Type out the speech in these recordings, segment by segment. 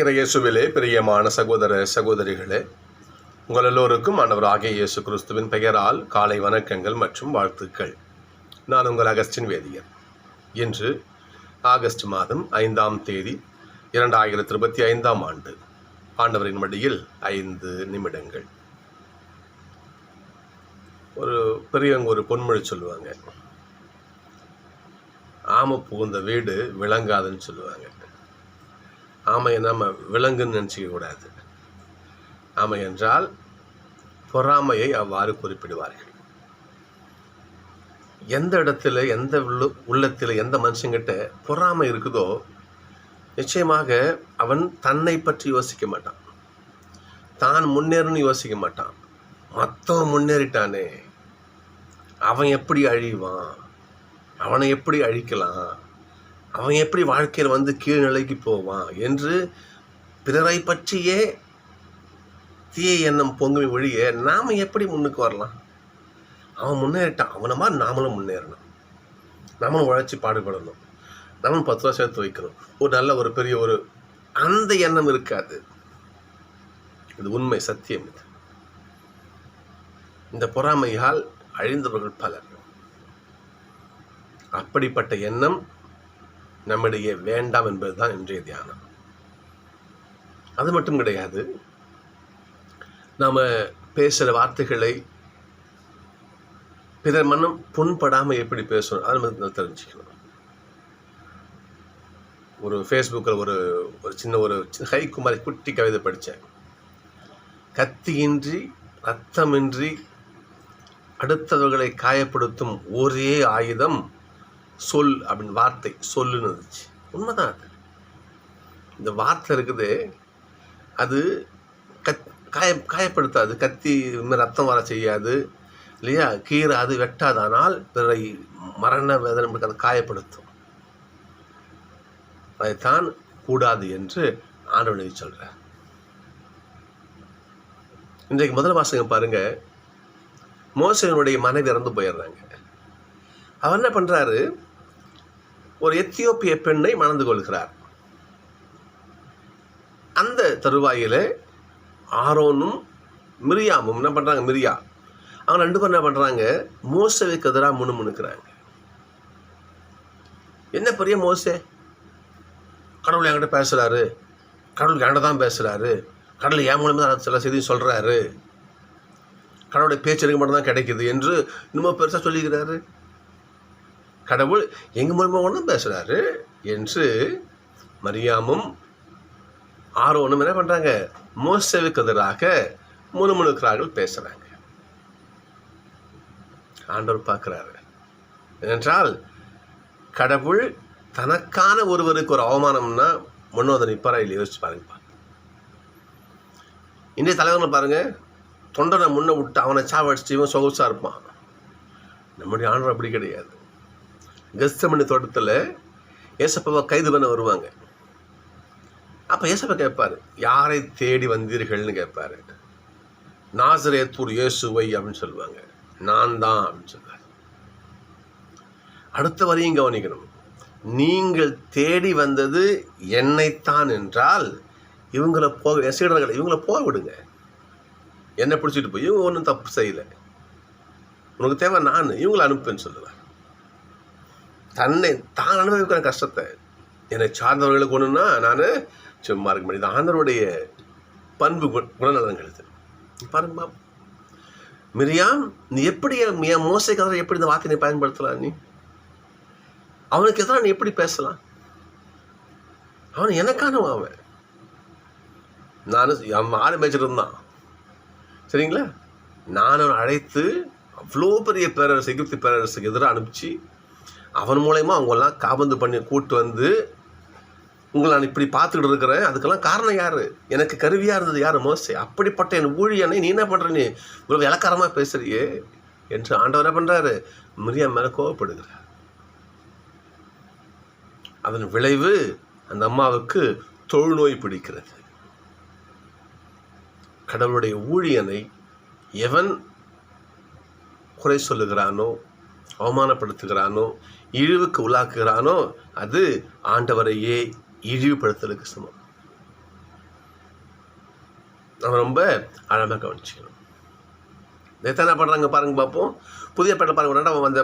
இறையேசுவிலே பிரியமான சகோதர சகோதரிகளே உங்கள் எல்லோருக்கும் ஆண்டவராகிய இயேசு கிறிஸ்துவின் பெயரால் காலை வணக்கங்கள் மற்றும் வாழ்த்துக்கள். நான் உங்கள் அகஸ்டின் வேதியர். இன்று ஆகஸ்ட் மாதம் ஐந்தாம் தேதி இரண்டாயிரத்தி இருபத்தி ஐந்தாம் ஆண்டு ஆண்டவரின் மடியில் ஐந்து நிமிடங்கள். ஒரு பெரியவங்க ஒரு பொன்மொழி சொல்லுவாங்க ஆமை புகுந்த வீடு விளங்காதுன்னு சொல்லுவாங்க. ஆமையை நம்ம விலங்குன்னு நினச்சிக்க கூடாது. ஆமை என்றால் பொறாமையை அவ்வாறு குறிப்பிடுவார்கள். எந்த இடத்துல எந்த உள்ள உள்ளத்தில் எந்த மனுஷங்கிட்ட பொறாமை இருக்குதோ நிச்சயமாக அவன் தன்னை பற்றி யோசிக்க மாட்டான். தான் முன்னேறணும்னு யோசிக்க மாட்டான். மற்றவன் முன்னேறிட்டானே அவன் எப்படி அழிவான்? அவனை எப்படி அழிக்கலாம்? அவன் எப்படி வாழ்க்கையில் வந்து கீழ்நிலைக்கு போவான் என்று பிறரை பற்றியே தீய எண்ணம் பொங்குமி ஒழிய நாம் எப்படி முன்னுக்கு வரலாம்? அவன் முன்னேறிட்டான். அவனை மாதிரி நாமளும் முன்னேறணும். நாமளும் உழைச்சி பாடுபடணும். நாமளும் பத்து ரூபா சேர்த்து வைக்கணும். ஒரு நல்ல ஒரு பெரிய ஒரு அந்த எண்ணம் இருக்காது. இது உண்மை சத்தியம் இது. இந்த பொறாமையால் அழிந்தவர்கள் பலர். அப்படிப்பட்ட எண்ணம் நம்மிடையே வேண்டாம் என்பதுதான் இன்றைய தியானம். அது மட்டும் கிடையாது நாம் பேசுகிற வார்த்தைகளை பிறர் மனம் புண்படாமல் எப்படி பேசணும் அதை நம்ம தெரிஞ்சுக்கணும். ஒரு ஃபேஸ்புக்கில் ஒரு ஒரு சின்ன ஒரு ஹைகுமாரி குட்டி கவிதை படித்தேன். கத்தியின்றி ரத்தமின்றி அடுத்தவர்களை காயப்படுத்தும் ஒரே ஆயுதம் சொல் அப்படின்னு வார்த்தை சொல்லுன்னு இருந்துச்சு. உண்மைதான் அது. இந்த வார்த்தை இருக்குது அது கத் காய காயப்படுத்தாது. கத்தி ரத்தம் வர செய்யாது இல்லையா? கீரை அது வெட்டாதானால் பிறரை மரண வேதனை நமக்கு அதை காயப்படுத்தும். அதைத்தான் கூடாது என்று ஆண்டவனை சொல்கிறார் இன்றைக்கு முதல் வாசகம் பாருங்க. மோசனுடைய மனைவி இறந்து போயிடுறாங்க. அவர் என்ன பண்ணுறாரு ஒரு எத்தியோப்பிய பெண்ணை மணந்து கொள்கிறார். அந்த தருவாயில் ஆரோனும் மிரியாமும் என்ன பண்ணுறாங்க மிரியா. அவங்க ரெண்டு பேரும் என்ன பண்ணுறாங்க மோசவைக்கு எதிராக முணுமுணுக்கிறாங்க என்ன பெரிய மோசே? கடவுள் என்கிட்ட பேசுகிறாரு கடவுள் என்கிட்ட தான் பேசுகிறாரு கடவுள் என் மூலமாக தான் சில செய்தியும் சொல்கிறாரு கடவுளுடைய பேச்சருக்கு மட்டும் தான் கிடைக்குது என்று இன்னும் பெருசாக சொல்லிக்கிறாரு. கடவுள் எங்கள் மூலமாக ஒன்றும் பேசுகிறாரு என்று மரியாமும் ஆரோனும் என்ன பண்ணுறாங்க மோசவுக்கு எதிராக முணுமுணுக்கிறார்கள் பேசுகிறாங்க ஆண்டவர் பார்க்குறாரு. ஏனென்றால் கடவுள் தனக்கான ஒருவருக்கு ஒரு அவமானம்னா முன்னோதை நிற்பாரா இல்லை யோசிச்சு பாருங்க. இன்றைய தலைவர்கள் பாருங்கள் தொண்டனை முன்ன விட்டு அவனை சாவடிச்சு இவன் சொகுசாக இருப்பான். நம்முடைய ஆண்டவர் அப்படி கிடையாது. கெஸ்தமணி தோட்டத்தில் ஏசப்பாவை கைது பண்ண வருவாங்க. அப்போ ஏசப்பா கேட்பார் யாரை தேடி வந்தீர்கள்னு கேட்பாரு நாசரேத்தூர் இயேசுவை அப்படின்னு சொல்லுவாங்க. நான் தான் அப்படின்னு சொல்லுவார் அடுத்த வரையும் கவனிக்கணும். நீங்கள் தேடி வந்தது என்னைத்தான் என்றால் இவங்கள போக சீடர்கள் இவங்கள போக விடுங்க என்னை பிடிச்சிட்டு போய் இவங்க ஒன்றும் தப்பு செய்யலை. உனக்கு தேவை நான் இவங்களை அனுப்புன்னு சொல்லுவேன் தன்னை தான் அனுபவிக்கிற கஷ்டத்தை என்னை சார்ந்தவர்களுக்கு ஒன்றுன்னா நான் சும்மா இருக்க முடியாது ஆண்டவருடைய பண்பு கு குணநலன்கள் இது. பாருங்க மிரியாம் நீ எப்படி என் மோசை கதை எப்படி இந்த வார்த்தையை பயன்படுத்தலாம் நீ? அவனுக்கு எதிராக நீ எப்படி பேசலாம்? அவன் எனக்கானவன் அவன். நான் ஆடு மேய்ச்சிட்டு இருந்தான். சரிங்களா? நான் அவனை அழைத்து அவ்வளோ பெரிய பேரரசு எகிப்து பேரரசுக்கு எதிராக அனுப்பிச்சு அவன் மூலயமா அவங்கெல்லாம் காபந்து பண்ணி கூட்டு வந்து உங்களை நான் இப்படி பார்த்துக்கிட்டு இருக்கிறேன். அதுக்கெல்லாம் காரணம் யார்? எனக்கு கருவியாக இருந்தது யார் மோசே? அப்படிப்பட்ட என் ஊழியனை நீ என்ன பண்ணுற நீ? இவ்வளோ இலக்காரமாக பேசுறியே. என்று ஆண்டவர் என்ன பண்ணுறாரு மிரியா மேலே கோவப்படுகிறார். அதன் விளைவு அந்த அம்மாவுக்கு தொழுநோய் பிடிக்கிறது. கடவுளுடைய ஊழியனை எவன் குறை சொல்லுகிறானோ அவமானப்படுத்துகிறானோ இழிவுக்கு உள்ளாக்குகிறானோ அது ஆண்டவரையே இழிவுபடுத்தலுக்கு சமம். நம்ம ரொம்ப ஆழமாக கவனிச்சுக்கணும். இதைத்தான் என்ன பண்ணுறாங்க பாருங்க பார்ப்போம். புதிய பேட்டில் பாருங்க ரெண்டாம் அந்த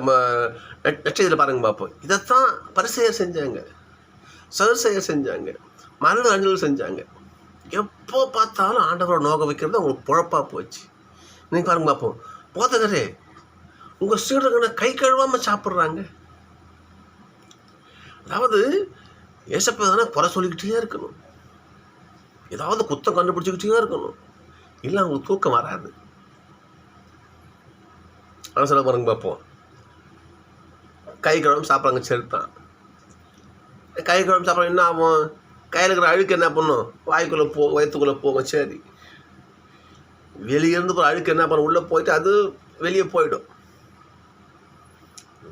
நட்சத்திரத்தில் பாருங்க பார்ப்போம். இதைத்தான் பரிசெயர் செஞ்சாங்க. சதுசெயர் செஞ்சாங்க. மரண அஞ்சல் செஞ்சாங்க. எப்போ பார்த்தாலும் ஆண்டவரை நோக்க வைக்கிறது அவங்களுக்கு பொழப்பாக போச்சு. நீங்கள் பாருங்க பார்ப்போம். போதகரே உங்கள் சீடர்களை கை கழுவாமல் சாப்பிட்றாங்க? அதாவது ஏசப்பா குறை சொல்லிக்கிட்டே இருக்கணும். ஏதாவது குத்தம் கண்டுபிடிச்சிக்கிட்டே இருக்கணும். இல்லை அவங்களுக்கு தூக்கம் வராது. ஆனால் சொல்ல பாருங்க பார்ப்போம். கை கழுவாம சாப்பிட்றாங்க செருத்தான் கை கழுவாம சாப்பிட்றாங்க என்ன ஆகும்? கையில் இருக்கிற அழுக்கு என்ன பண்ணும்? வாய்க்குள்ளே போ வயிற்றுக்குள்ளே போகும் சரி. வெளியே இருந்து போகிற அழுக்கு என்ன பண்ணும்? உள்ளே போயிட்டு அது வெளியே போயிடும்.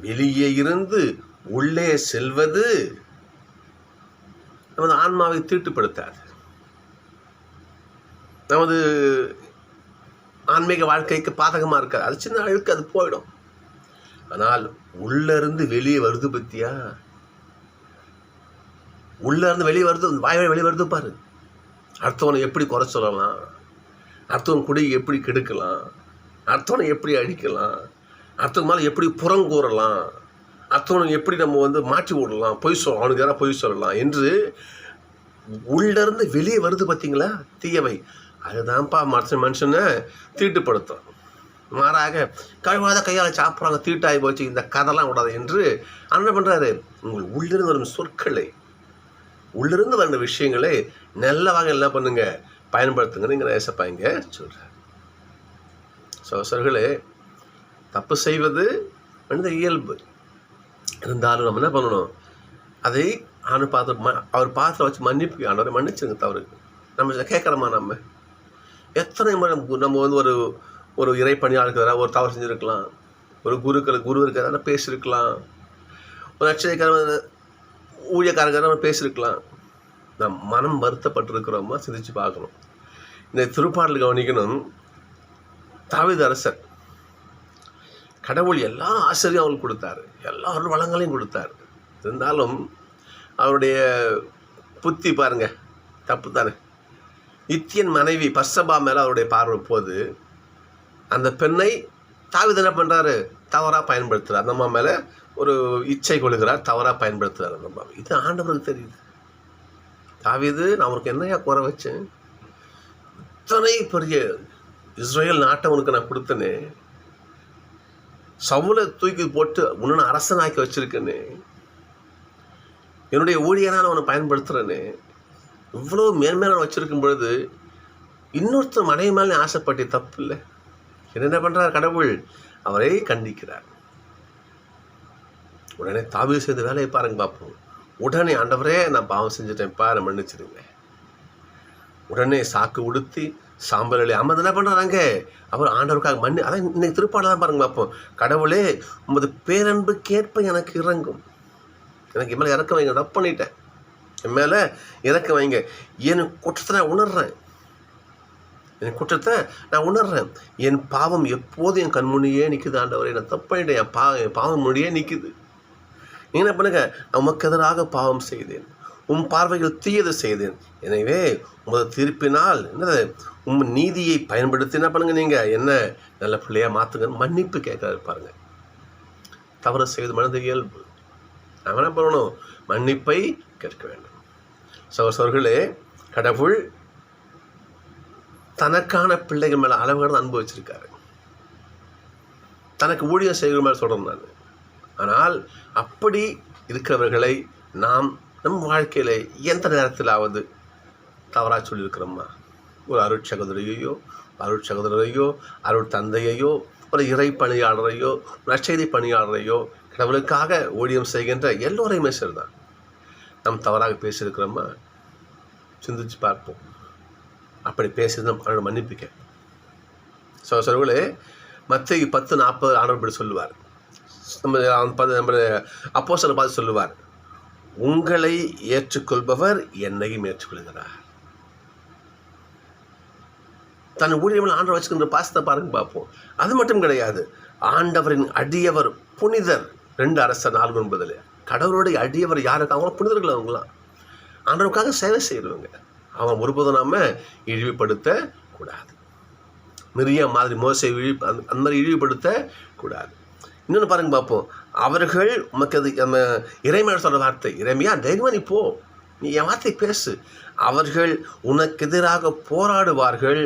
வெளியே இருந்து உள்ளே செல்வது நமது ஆன்மாவை தீட்டுப்படுத்தாது. நமது ஆன்மீக வாழ்க்கைக்கு பாதகமாக இருக்காது. அது சின்ன அழுக்கு அது போயிடும். ஆனால் உள்ள இருந்து வெளியே வருது பத்தியா? உள்ளேருந்து வெளியே வருது வாய் வெளியே வருது பாரு. அடுத்தவனை எப்படி குறை சொல்லலாம்? அடுத்தவன் குடி எப்படி கெடுக்கலாம்? அடுத்தவனை எப்படி அடிக்கலாம் அடுத்தவங்க மேலே எப்படி புறங்கூறலாம் அத்தவனுக்கு எப்படி நம்ம வந்து மாற்றி விடலாம்? பொய் சொல்ல அவனுக்கு யாராவது பொய் சொல்லலாம்? என்று உள்ளேருந்து வெளியே வருது பார்த்தீங்களா தீயவை. அதுதான்ப்பா மனுஷன் மனுஷனை தீட்டுப்படுத்தும். மாறாக கழுவாத கையால் சாப்பிட்றாங்க தீட்டாகி போச்சு இந்த கதைலாம் விடாது என்று என்ன பண்ணுறாரு உங்கள் உள்ளிருந்து வரும் சொற்களை உள்ளிருந்து வர விஷயங்களை நல்ல வகையில் என்ன பண்ணுங்க? பயன்படுத்துங்கன்னு இங்கே ஏசப்பா இங்கே சொல்கிறார் சோசர்களே தப்பு செய்வது மனித இயல்பு. இருந்தாலும் நம்ம என்ன பண்ணணும்? அதை ஆண்டு பார்த்து ம அவர் பாத்திரம் வச்சு மன்னிப்பு ஆண்டவரை மன்னிச்சுங்க தவறு. நம்ம இதை கேட்குறோமா நம்ம? எத்தனை முறை நம்ம வந்து ஒரு ஒரு இறை பணியாளருக்கு ஒரு தவறு செஞ்சுருக்கலாம். ஒரு குருக்கள் குரு இருக்கிறதா பேசியிருக்கலாம் ஒரு நட்சத்திரக்கார ஊழியக்காரங்க நம்ம பேசியிருக்கலாம் நம் மனம் வருத்தப்பட்டிருக்கிறோமா? சிந்திச்சு பார்க்கணும். இந்த திருப்பாடல் கவனிக்கணும். தாவித அரசர் கடவுள் எல்லா ஆசிரியம் அவங்களுக்கு கொடுத்தாரு. எல்லா அருள் வளங்களையும் கொடுத்தாரு. இருந்தாலும் அவருடைய புத்தி பாருங்க தப்பு தானே இத்தியன் மனைவி பர்சபா மேலே அவருடைய பார்வை போது அந்த பெண்ணை தாவித என்ன பண்ணுறாரு தவறாக பயன்படுத்துகிறார் அந்த அம்மா மேலே ஒரு இச்சை கொள்கிறார் தவறாக பயன்படுத்துகிறார் அந்த அம்மா இது ஆண்டவருக்கு தெரியுது. தாவிது நான் அவருக்கு என்னையா குறை வச்சேன்? இத்தனை பெரிய இஸ்ரேல் நாட்டை உனக்கு நான் கொடுத்தேனே. சவுலை தூக்கி போட்டு உன்னை அரசனாக்கி வச்சுருக்கேன்னு என்னுடைய ஊழியனா நான் அவனை பயன்படுத்துகிறேன்னு இவ்வளோ மேன்மையான வச்சுருக்கும் பொழுது இன்னொருத்தர் மனைவி மேலே ஆசைப்பட்டு தப்பு இல்லை என்னென்ன பண்ணுறார் கடவுள்? அவரே கண்டிக்கிறார். உடனே தாவி செய்த வேலையை பாருங்க பார்ப்போம் உடனே ஆண்டவரே நான் பாவம் செஞ்சுட்டேன் பாரு மன்னிச்சிடுங்க. உடனே சாக்கு உடுத்தி சாம்பல் அள்ளி. அம்மா என்ன பண்ணுறாங்க அப்புறம் ஆண்டவருக்காக மண்ணு. அதான் இன்னைக்கு திருப்பாடல் தான் பாருங்க பார்ப்போம். கடவுளே உமது பேரன்புக்கேற்ப எனக்கு இறங்கும். எனக்கு என் இறக்க வைங்க. தப்பு பண்ணிட்டேன். என் மேலே இறக்க வைங்க. என் குற்றத்தை நான் உணர்றேன். என் குற்றத்தை நான் உணர்றேன். என் பாவம் எப்போதும் என் கண்முனியே நிற்குது ஆண்டவரை. நான் தப்பு பண்ணிட்டேன். என் பா என் பாவம் முடியே நிற்குது நீ என்ன பண்ணுங்க? நமக்கு உமக்கு எதிராக பாவம் செய்தேன். உம் பார்வையில் தீயது செய்தேன். எனவே உமது திருப்பினால் என்னது? உம் நீதியை பயன்படுத்தி என்ன பண்ணுங்க நீங்கள் என்ன நல்ல பிள்ளையாக மாத்துங்கன்னு மன்னிப்பு கேட்கறாரு பாருங்க. தவறு செய்து மனித இயல்பு. நாம் என்ன பண்ணணும்? மன்னிப்பை கேட்க வேண்டும். சகோசர்களே கடவுள் தனக்கான பிள்ளைகள் மேலே அளவு கடந்து அன்பு வச்சிருக்காரு. தனக்கு ஊழியம் செய்கிற மாதிரி சொல்கிறேன் நான். ஆனால் அப்படி இருக்கிறவர்களை நாம் நம் வாழ்க்கையில் எந்த நேரத்திலாவது தவறாக சொல்லியிருக்கிறோம்மா? ஒரு அருட்சகோதரையோ சகோதரியையோ அருள் தந்தையையோ ஒரு இறை பணியாளரையோ நற்செய்தி பணியாளரையோ கடவுளுக்காக ஊழியம் செய்கின்ற எல்லோரையுமே சரிதான். நாம் தவறாக பேசியிருக்கிறோமா சிந்திச்சு பார்ப்போம். அப்படி பேசுறது அவரோட மன்னிப்பிக்க. ஸோ சொல்களே மற்ற பத்து நாற்பது ஆண்டவர் இப்படி சொல்லுவார். நம்ம பார்த்து நம்ம அப்போ சில பார்த்து சொல்லுவார். உங்களை ஏற்றுக்கொள்பவர் என்னையும் ஏற்றுக்கொள்கிறார். தன் ஊழியர்கள் ஆண்டவர் வச்சுக்கின்ற பாசத்தை பாருங்க பார்ப்போம். அது மட்டும் கிடையாது ஆண்டவரின் அடியவர் புனிதர் ரெண்டு அரசர் நாலு ஒன்பதில். கடவுளுடைய அடியவர் யாருக்கு? அவங்களும் புனிதர்கள் அவங்களாம் ஆண்டவருக்காக சேவை செய்கிறவங்க அவன் ஒருபோதும் நாம இழிவுபடுத்த கூடாது நிறைய மாதிரி மோசை இழி அந்த அந்த மாதிரி இழிவுபடுத்த கூடாது இன்னொன்று பாருங்க பார்ப்போம். அவர்கள் உமக்கு அது நம்ம இறைமையோட சொல்கிற வார்த்தை இறைமையா தைரியமா நீ போ நீ என் வார்த்தை பேசு. அவர்கள் உனக்கு எதிராக போராடுவார்கள்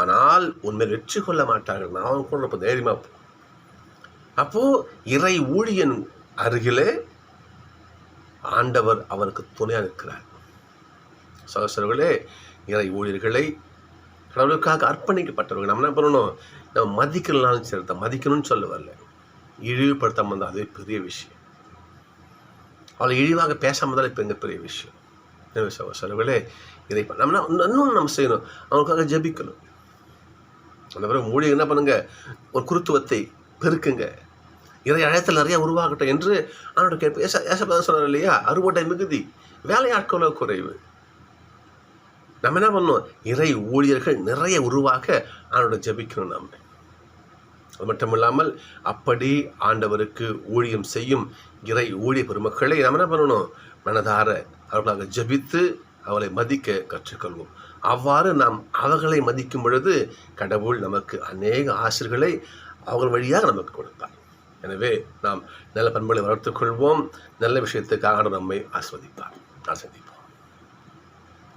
ஆனால் உண்மை வெற்றி கொள்ள மாட்டார்கள். நான் அவங்க கூட இப்போ தைரியமாக போ. அப்போது இறை ஊழியன் அருகிலே ஆண்டவர் அவருக்கு துணையாக இருக்கிறார் சகோசரர்களே இறை ஊழியர்களை கடவுளுக்காக அர்ப்பணிக்கப்பட்டவர்கள். நம்ம என்ன பண்ணணும்? நம்ம மதிக்கலனாலும் சரி தான் மதிக்கணும்னு சொல்ல வரல. இழிவுபடுத்தாம இருந்தால் அது பெரிய விஷயம். அவளை இழிவாக பேசாம இருந்தால் இப்போ எங்க பெரிய விஷயம்? எனவே இதை நம்ம என்ன- இன்னும் நம்ம செய்யணும். அவங்களுக்காக ஜெபிக்கணும். அந்த பிறகு ஊழியர் என்ன பண்ணுங்க? ஒரு குருத்துவத்தை பெருக்குங்க. இறை அழைத்தல் நிறைய உருவாகட்டும் என்று அவனோட கேட்பு ஏச ஏசப்பதான் சொன்னார் இல்லையா? அறுபட்டை மிகுதி வேலையாட்களோ குறைவு. நம்ம என்ன பண்ணோம் இறை ஊழியர்கள் நிறைய உருவாக அவனோட ஜபிக்கணும் நம்ம அது மட்டுமில்லாமல் அப்படி ஆண்டவருக்கு ஊழியம் செய்யும் இறை ஊழிய பெருமக்களை நாம் என்ன பண்ணணும்? மனதார அவர்களாக ஜெபித்து அவளை மதிக்க கற்றுக்கொள்வோம். அவ்வாறு நாம் அவர்களை மதிக்கும் பொழுது கடவுள் நமக்கு அநேக ஆசிர்களை அவர்கள் வழியாக நமக்கு கொடுப்பார். எனவே நாம் நல்ல பண்புகளை வளர்த்துக்கொள்வோம் நல்ல விஷயத்துக்காக நம்மை ஆஸ்வதிப்பார். ஆஸ்வதிப்பார்